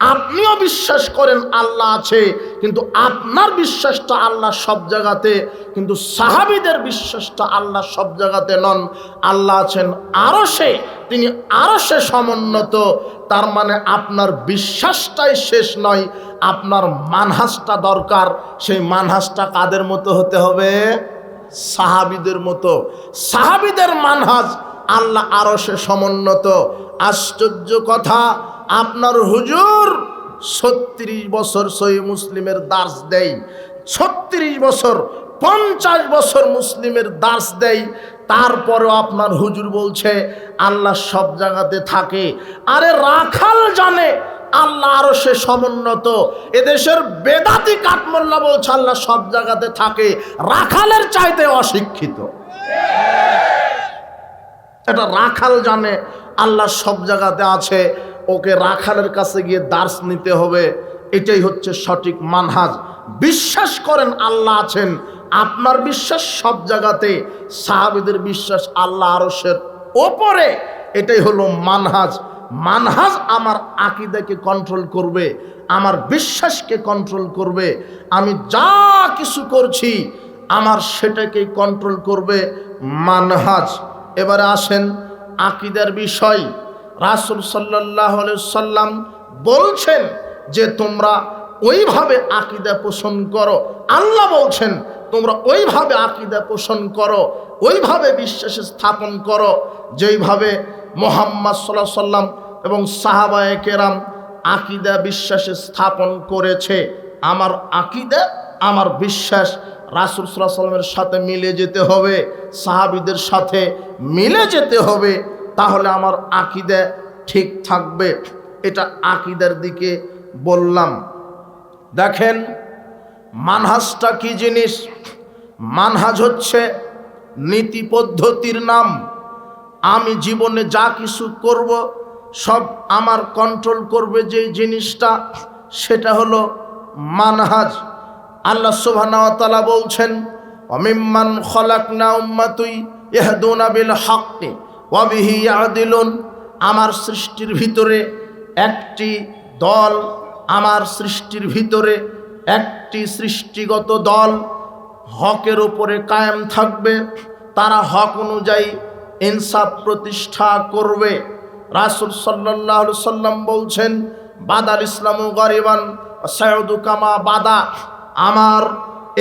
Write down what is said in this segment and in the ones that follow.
আপনিও বিশ্বাস করেন আল্লাহ আছে, কিন্তু আপনার বিশ্বাসটা আল্লাহ সব জায়গাতে, কিন্তু সাহাবিদের বিশ্বাসটা আল্লাহ সব জায়গাতে নন। আল্লাহ আছেন আরও সে তিনি আরও সে সমুন্নত, তার মানে আপনার বিশ্বাসটাই শেষ নয়, আপনার মানহাসটা দরকার। সেই মানহাসটা কাদের মতো হতে হবে? সাহাবিদের মতো। সাহাবিদের মানহাজ আল্লাহ আরও সে সমুন্নত। আশ্চর্য কথা আপনার হুজুর ছত্রিশ বছর সহি মুসলিমের দাস দেয়, ছত্রিশ বছর, পঞ্চাশ বছর মুসলিমের দাস দেয়, তারপরেও আপনার হুজুর বলছে, আল্লাহ সব জায়গাতে থাকে। আরে রাখাল জানে, আল্লাহ আরও সে সমুন্নত। এদেশের বেদাতি কাঠমোল্লা বলছে, আল্লাহ সব জায়গাতে থাকে, রাখালের চাইতে অশিক্ষিত। এটা রাখাল জানে, আল্লাহ সব জায়গাতে আছে। ওকে রাখালের কাছে গিয়ে দার্স নিতে হবে। এটাই হচ্ছে সঠিক মানহাজ। বিশ্বাস করেন, আল্লাহ আছেন। আপনার বিশ্বাস সব জায়গাতে, সাহাবিদের বিশ্বাস আল্লাহ আরসের ওপরে। এটাই হলো মানহাজ। মানহাজ আমার আকিদাকে কন্ট্রোল করবে, আমার বিশ্বাসকে কন্ট্রোল করবে। আমি যা কিছু করছি, আমার সেটাকে কন্ট্রোল করবে মানহাজ। এবারে আসেন আকিদার বিষয়। রাসুল সাল্লাহ সাল্লাম বলছেন যে তোমরা ওইভাবে আকিদা পোষণ করো। আল্লাহ বলছেন, তোমরা ওইভাবে আকিদা পোষণ করো, ওইভাবে বিশ্বাসে স্থাপন করো যেইভাবে মোহাম্মদ সাল্লাহ সাল্লাম এবং সাহাবায়ে কেরাম আকিদা বিশ্বাসে স্থাপন করেছে। আমার আকিদা, আমার বিশ্বাস রাসুল সাল্লাহ সাল্লামের সাথে মিলে যেতে হবে, সাহাবিদের সাথে মিলে যেতে হবে। তাহলে আমার আকিদা ঠিক থাকবে। এটা আকিদার দিকে বললাম। দেখেন, মানহাজটা কি জিনিস? মানহাজ হচ্ছে নীতি পদ্ধতির নাম। আমি জীবনে যা কিছু করব, সব আমার কন্ট্রোল করবে যে জিনিসটা, সেটা হলো মানহাজ। আল্লাহ সুবহানাহু বলছেন অমিম্মান খলাকনা উম্মাতুই ইহদুনা বিল হাক্কি বিহি আমার সৃষ্টির ভিতরে একটি দল, আমার সৃষ্টির ভিতরে একটি সৃষ্টিগত দল হকের উপরে কায়েম থাকবে। তারা হক অনুযায়ী ইনসাফ প্রতিষ্ঠা করবে। রাসুল সাল্লাহ সাল্লাম বলছেন, বাদাল ইসলাম গরিবান সৈয়দু কামা বাদা। আমার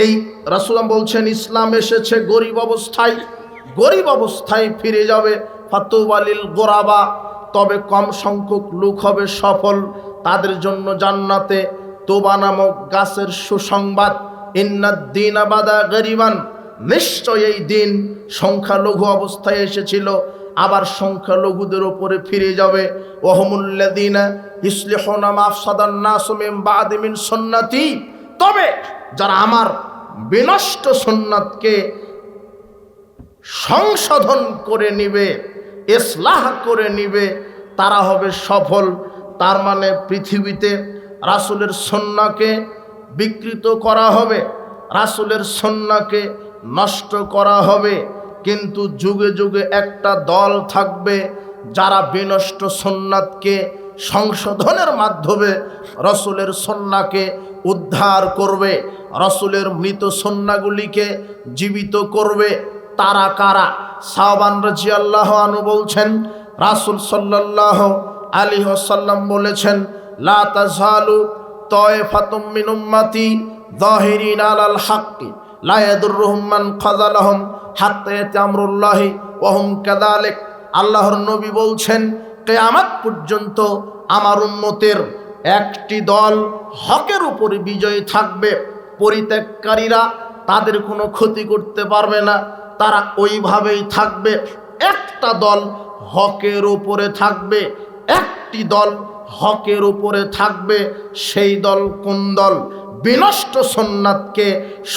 এই রাসুলাম বলছেন, ইসলাম এসেছে গরিব অবস্থায় গরিব অবস্থায় ফিরে যাবে। ফাতুবালিল গোরাবা, তবে কম সংখ্যক লোক হবে সফল, তাদের জন্য জান্নাতে তোবা নামক গাছের সুসংবাদ। ইন্নাদ্দিন আবাদা গরিবান, নিশ্চয় এই দিন সংখ্যালঘু অবস্থায় এসেছিল, আবার সংখ্যালঘুদের ওপরে ফিরে যাবে। ওহমুল্লাদিনা ইসলিহনা মাফসাদান নাসমিম বাদিমিন সন্নাতি, তবে যারা আমার বিনষ্ট সন্ন্যাতকে সংশোধন করে নিবে ইসলাহ করে নিবে, তারা হবে সফল। তার মানে পৃথিবীতে রাসুলের সন্নাকে বিকৃত করা হবে, রাসুলের সন্নাকে নষ্ট করা হবে। কিন্তু যুগে যুগে একটা দল থাকবে যারা বিনষ্ট সন্ন্যাতকে সংশোধনের মাধ্যমে রসুলের সন্নাকে উদ্ধার করবে, রসুলের মৃত সন্নাগুলিকে জীবিত করবে। তারা কারা? সাহবান রাজি আনু বলছেন, রাসুল সাল্লাহ আলী সাল্লাম বলেছেন, লা তাজহালু তয় ফাতুম মিনুম্মাতি দহিরিন আলাল হাক্কি লায়াদুর রহমান খাজালাহম হাত্তে আমরুল্লাহি ওহম কাদালেক আল্লাহর নবী বলছেন, কেয়ামাত পর্যন্ত আমার উন্মতের একটি দল হকের উপরে বিজয়ী থাকবে, পরিত্যাগকারীরা তাদের কোনো ক্ষতি করতে পারবে না। তারা ওইভাবেই থাকবে। একটা দল হকের উপরে থাকবে, একটি দল হকের উপরে থাকবে। সেই দল কোন দল? বিনষ্ট সোননাথকে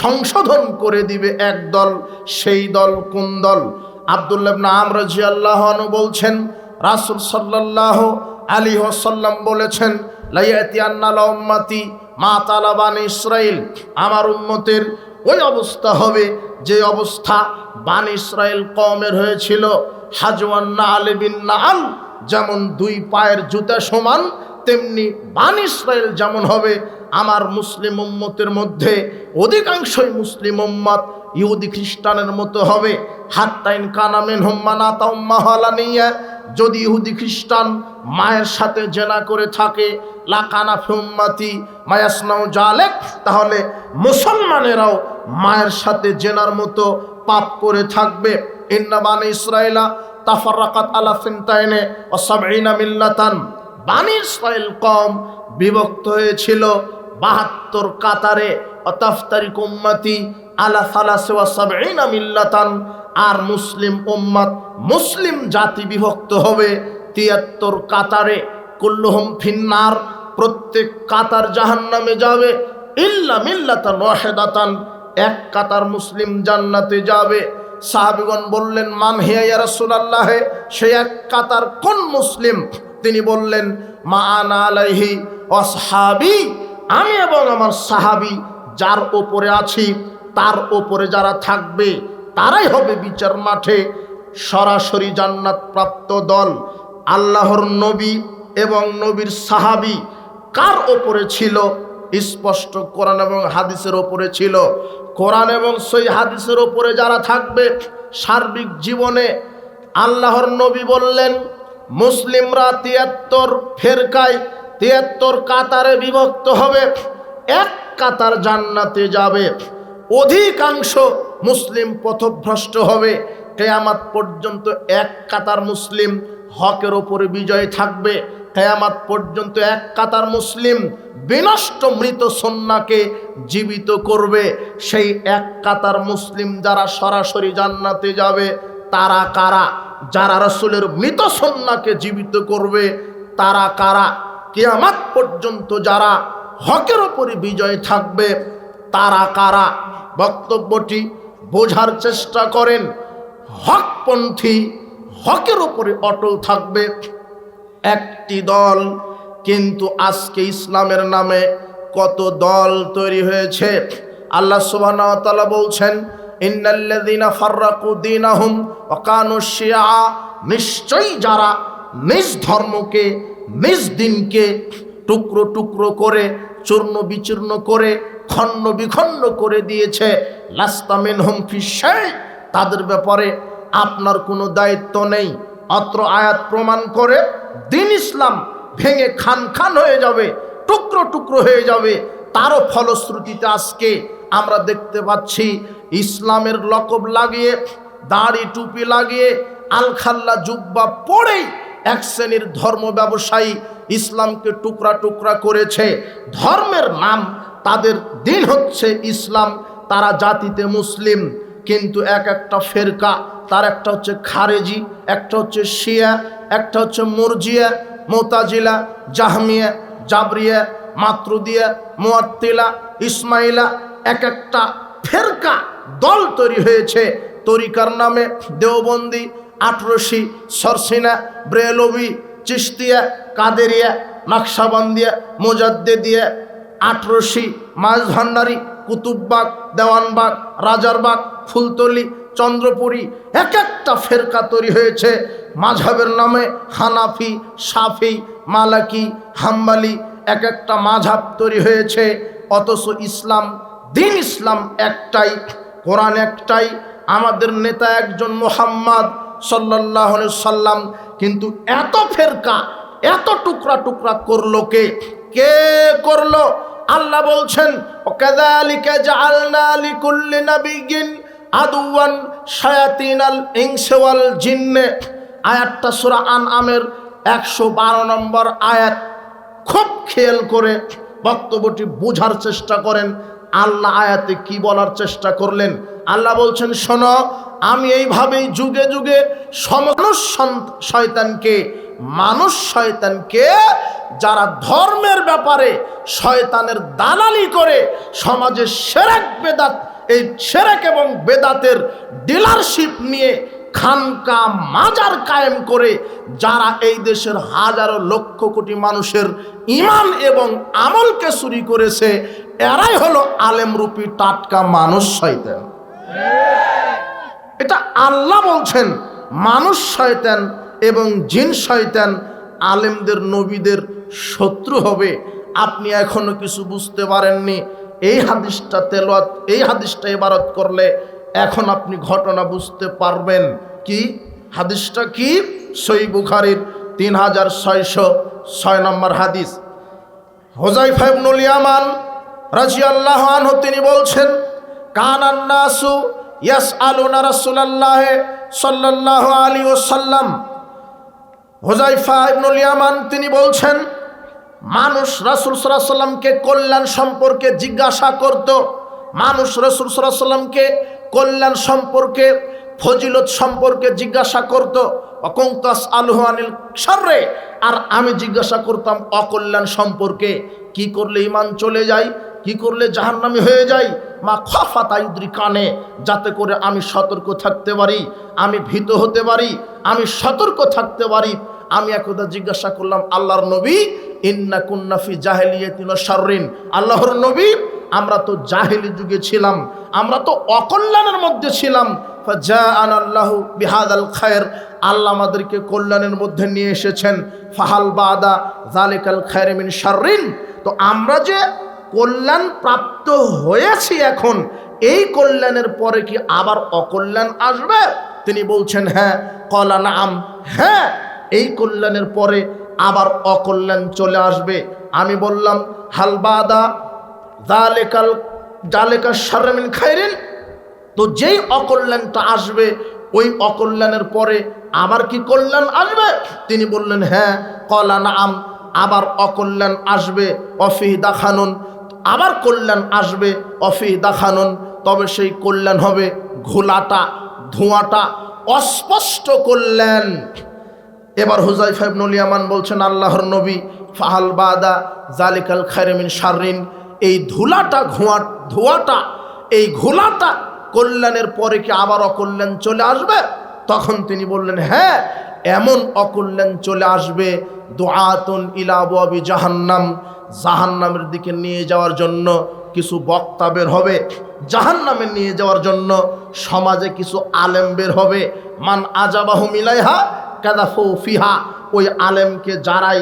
সংশোধন করে দিবে এক দল, সেই দল কোন দল? আবদুল্লাহ আমরাজি আল্লাহ বলছেন, রাসুল সাল্লাহ আলী ওসাল্লাম বলেছেন লাইয়াতিয়ান্নালাম্মাতি মা তালাবান ইসরাইল। আমার উন্মতের ওই অবস্থা হবে যে অবস্থা বান ইসরায়েল কমের হয়েছিল। হাজওয়ান্না আলে বিন নাল যেমন দুই পায়ের জুতা সমান, তেমনি বান ইসরায়েল যেমন হবে। আমার মুসলিম উম্মতের মধ্যে অধিকাংশই মুসলিম উম্মত ইহুদি খ্রিস্টানের মতো হবে। হাত্তাইন কানামেন হোম্মানা তাম্মাহালা নিয়ে যদি ইহুদি খ্রিস্টান মায়ের সাথে জেনা করে থাকে, লাকানা ফিউম্মাতি মায়াসনাও জালেক, তাহলে মুসলমানেরাও মায়ের সাথে জেনার মতো পাপ করে থাকবে। ইন্নাবান ইসরায়েলা তাফারাকাত আলা ফিনতাইনে ও সাবঈনা মিল্লাতান। বানি ইসরায়েল কম বিভক্ত হয়েছিল বাহাত্তর কাতারে। অতাফতারিক উম্মতি আলা সালাসে ওয়া সাবঈনা মিল্লাতান। আর মুসলিম উম্মত মুসলিম জাতি বিভক্ত হবে। তিয়াত্তর কাতারে কুল্লুহুম ফিন্নার, প্রত্যেক কাতার জাহান্নামে যাবে। ইল্লা মিল্লাতান ওয়াহিদাতান, এক কাতার মুসলিম জান্নাতে যাবে। সাহাবিগণ বললেন মান হিয়া রাসূলুল্লাহ? সে এক কাতার কোন মুসলিম? তিনি বললেন, মা আনা আলাইহি আসহাবি আমি এবং আমার সাহাবি যার ওপরে আছি, তার ওপরে যারা থাকবে তারাই হবে বিচার মাঠে। সরাসরি জান্নাত প্রাপ্ত দল, আল্লাহর নবী এবং নবীর সাহাবি কার ওপরে ছিল? স্পষ্ট কোরআন এবং হাদিসের ওপরে ছিল। কোরআন এবং সেই হাদিসের ওপরে যারা থাকবে, সার্বিক জীবনে আল্লাহর নবী বললেন মুসলিমরা তিয়াত্তর ফেরকায়, তিয়াত্তর কাতারে বিভক্ত হবে, এক কাতার জান্নাতে যাবে। অধিকাংশ মুসলিম পথভ্রষ্ট হবে। কেয়ামাত পর্যন্ত এক কাতার মুসলিম হকের ওপরে বিজয় থাকবে। কেয়ামাত পর্যন্ত এক কাতার মুসলিম বিনষ্ট মৃত সন্নাকে জীবিত করবে। সেই এক কাতার মুসলিম যারা সরাসরি জান্নাতে যাবে, তারা কারা? যারা রসুলের মৃত সন্নাকে জীবিত করবে, তারা কারা? কেয়ামাত পর্যন্ত যারা হকের ওপরে বিজয় থাকবে তারা কারা? বক্তব্যটি বোঝার চেষ্টা করেন। হকপন্থী হকের ওপরে অটল থাকবে। একটি দল কিন্তু আজকে ইসলামের নামে কত দল তৈরি হয়েছে? আল্লাহ তাআলা বলছেন, ইন্নাল্লাযীনা ফাররাকু দীনাহুম ওয়া কানু নিশ্চয়ই যারা নিজ ধর্মকে, নিজ দিনকে টুকরো টুকরো করে, চূর্ণ বিচূর্ণ করে, খণ্ড বিখণ্ড করে দিয়েছে। লাস্তামিন হুম ফিসাই তাদের ব্যাপারে আপনার কোনো দায়িত্ব নেই। অত্র আয়াত প্রমাণ করে দিন ইসলাম ভেঙে খান খান হয়ে যাবে, টুকরো টুকরো হয়ে যাবে। তারও ফলশ্রুতিতে আজকে আমরা দেখতে পাচ্ছি, ইসলামের লকব লাগিয়ে, দাড়ি টুপি লাগিয়ে, আলখাল্লা জুব্বা পড়েই এক শ্রেণির ধর্ম ব্যবসায়ী ইসলামকে টুকরা টুকরা করেছে। ধর্মের নাম তাদের দিন হচ্ছে ইসলাম, তারা জাতিতে মুসলিম, কিন্তু এক একটা ফেরকা, তার একটা হচ্ছে খারেজি, একটা হচ্ছে শিয়া, একটা হচ্ছে মুরজিয়া, মোতাজিলা, জাহমিয়া, জাবরিয়া, মাতরুদিয়া, মুয়াত্তিলা, ইসমাইলা, এক একটা ফেরকা দল তৈরি হয়েছে। তরিকার নামে দেওবন্দি আটরশি, সরসিনা, ব্রেলবি চিস্তিয়া কাদেরিয়া নকশাবন্দিয়া মোজাদ্দেদিয়া, আটরশি মাছ ভান্ডারি কুতুববাগ, দেওয়ানবাগ, রাজারবাগ, ফুলতলি, চন্দ্রপুরী। এক একটা ফেরকা তৈরি হয়েছে। মাঝাবের নামে হানাফি, সাফি, মালাকি, হাম্বালি এক একটা মাঝাব তৈরি হয়েছে। অথচ ইসলাম, দিন ইসলাম একটাই, কোরআন একটাই। আমাদের নেতা একজন মোহাম্মদ সাল্লাহ সাল্লাম কিন্তু এত ফেরকা, এত টুকরা টুকরা করল কে? কে করল? আল্লাহ বলছেন, ওকাযালিকা জাআলনা লিকুল্লি নাবিয়্যিন আদুওয়ান শায়াতিনাল ইনসি ওয়াল জিন্নে। আয়াতটা সূরা আনআমের 112 নম্বর আয়াত। খুব খেয়াল করে বক্তব্যটি বোঝার চেষ্টা করেন। আল্লাহ আয়াতে কি বলার চেষ্টা করলেন? আল্লাহ বলছেন, শোনো, আমি এইভাবেই যুগে যুগে শয়তানকে, মানুষ শয়তানকে, যারা ধর্মের ব্যাপারে শয়তানের দালালি করে, সমাজে সেরেক বেদাত, এই সেরেক এবং বেদাতের ডিলারশিপ নিয়ে খানকা মাজার কায়েম করে, যারা এই দেশের হাজারো লক্ষ কোটি মানুষের ইমান এবং আমলকে চুরি করেছে, এরাই হলো আলেমরূপী টাটকা মানুষ শয়তান। এটা আল্লাহ বলছেন, মানুষ শয়তান এবং জিন শয়তান আলেমদের, নবীদের শত্রু হবে। আপনি এখনও কিছু বুঝতে পারেননি। এই হাদিসটা তেলত এই হাদিসটা ইবারত করলে এখন আপনি ঘটনা বুঝতে পারবেন। কি? হাদিসটা কি? সই বুখারির তিন হাজার ছয়শো ছয় নম্বর হাদিস। হোজাইফা ইবনুল ইয়ামান রাজিয়াল্লাহু আনহু তিনি বলছেন কানান নাসু ইয়াসআলুনা রাসূলুল্লাহ সাল্লাল্লাহু আলাইহি ওয়াসাল্লাম। হোজাইফা ইবনুল ইয়ামান, তিনি বলছেন, মানুষ রাসূল আলাইহি সাল্লামকে কল্যাণ সম্পর্কে জিজ্ঞাসা করত। মানুষ রসুল আলাইহি সাল্লামকে কল্যাণ সম্পর্কে, ফজিলত সম্পর্কে জিজ্ঞাসা করত। অকঙ্কাস আলহু আনিল সাররে আর আমি জিজ্ঞাসা করতাম অকল্যাণ সম্পর্কে। কি করলে ইমান চলে যায়? কি করলে জাহান্নামি হয়ে যায় মা খফা তাইদ্রি কানে, যাতে করে আমি সতর্ক থাকতে পারি, আমি ভীত হতে পারি, আমি সতর্ক থাকতে পারি। আমি একদা জিজ্ঞাসা করলাম, আল্লাহর নবী? ইন্না কুন্নাফি জাহেলিয়াতিন আল্লাহর নবী, আমরা তো জাহেলি যুগে ছিলাম, আমরা তো অকল্যাণের মধ্যে ছিলাম। ফাজাআনা আল্লাহু বিহাদাল খায়ের, আল্লাহ আমাদেরকে কল্যাণের মধ্যে নিয়ে এসেছেন। ফাহাল বাদা জালিকাল খায়ের মিন শাররিন। তো আমরা যে কল্যাণ প্রাপ্ত হয়েছি এখন, এই কল্যাণের পরে কি আবার অকল্যাণ আসবে? তিনি বলছেন হ্যাঁ কলা নাম হ্যাঁ এই কল্যাণের পরে আবার অকল্যাণ চলে আসবে। আমি বললাম হালবাদা জালেকাল জালেকা শারমিন খাইরেন। তো যেই অকল্যাণটা আসবে, ওই অকল্যাণের পরে আবার কি কল্যাণ আসবে? তিনি বললেন হ্যাঁ কলা নাম, আবার অকল্যাণ আসবে। অফিহ দাখানুন আবার কল্যাণ আসবে অফি দাখানুন। তবে সেই কল্যাণ হবে ঘোলাটা, ধোঁয়াটা, অস্পষ্ট কল্যাণ। এবার হুজাই ইবনুল ইয়ামান বলছেন, আল্লাহর নবী, ফাহাল বাদা জালিকাল খায়রেমিন শাররিন। এই ধুলাটা, ঘোয়া, ধোয়াটা, এই ঘোলাটা কল্যাণের পরে কি আবার অকল্যাণ চলে আসবে? তখন তিনি বললেন হ্যাঁ এমন অকল্যাণ চলে আসবে, দোয়াতুন ইলাবি জাহান্নাম, জাহান্নামের দিকে নিয়ে যাওয়ার জন্য কিছু বক্তা বের হবে, জাহান্নামে নিয়ে যাওয়ার জন্য সমাজে কিছু আলেম বের হবে। মান আজাবাহু মিলাইহা কাদাফু ফিহা, ওই আলেমকে যারাই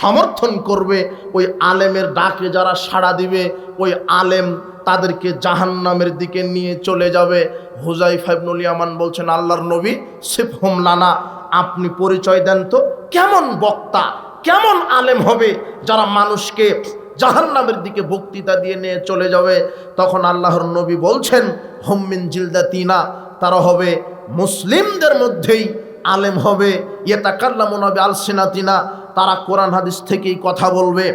সমর্থন করবে, ওই আলেমের ডাকে যারা সাড়া দিবে, ওই আলেম তাদেরকে জাহান্নামের দিকে নিয়ে চলে যাবে। হুজাই ফাইবনুল ইয়ামান বলছেন, আল্লাহর নবী সিফহুম লানা। আপনি পরিচয় দেন তো। কেমন বক্তা, কেমন আলেম হবে যারা মানুষকে জাহান্নামের দিকে বক্তৃতা দিয়ে নিয়ে চলে যাবে। তখন আল্লাহর নবী বলছেন হোম্মিন জিলদা তিনা তারা হবে মুসলিমদের মধ্যেই আলেম হবে। ইয়েতাকাল্লামুন হবে আলসিনা তিনা তারা কোরআন হাদিস থেকেই কথা বলবে।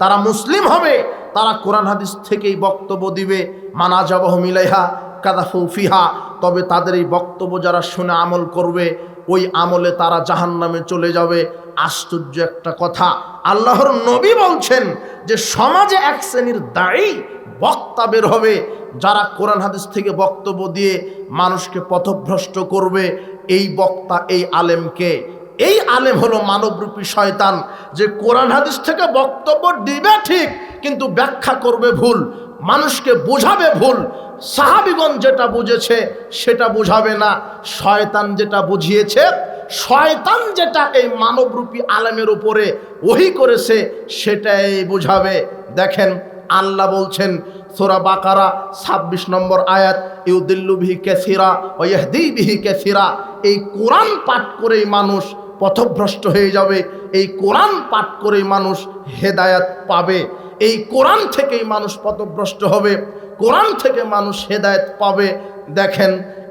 তারা মুসলিম হবে, তারা কোরআন হাদিস থেকেই বক্তব্য দিবে। মানা যাবহ মিলাইহা কাদাফু ফিহা, তবে তাদের এই বক্তব্য যারা শুনে আমল করবে ওই আমলে তারা জাহান নামে চলে যাবে। আশ্চর্য একটা কথা। আল্লাহর নবী বলছেন যে, সমাজে এক শ্রেণির দায়ী বক্তা বের হবে, যারা কোরআন হাদিস থেকে বক্তব্য দিয়ে মানুষকে পথভ্রষ্ট করবে। এই বক্তা, এই আলেমকে এই আলেম হলো মানবরূপী শয়তান, যে কোরআন হাদিস থেকে বক্তব্য দিবে ঠিক, কিন্তু ব্যাখ্যা করবে ভুল, মানুষকে বোঝাবে ভুল সাহাবিগণ যেটা বুঝেছে সেটা বোঝাবে না। শয়তান যেটা বুঝিয়েছে, শয়তান যেটা এই মানবরূপী আলেমের উপরে ওহি করেছে, সেটাই বোঝাবে। দেখেন, আল্লাহ বলছেন, সোরা বাকারা, ছাব্বিশ নম্বর আয়াত, ইউদিল্লু বিহি কেসিরা ও ইহদি বিহি কেসিরা। এই কোরআন পাঠ করেই মানুষ পথভ্রষ্ট হয়ে যাবে, এই কোরআন পাঠ করেই মানুষ হেদায়াত পাবে, এই কোরআন থেকেই মানুষ পথভ্রষ্ট হবে। কোরআন থেকে মানুষ হেদায়ত পাবে দেখেন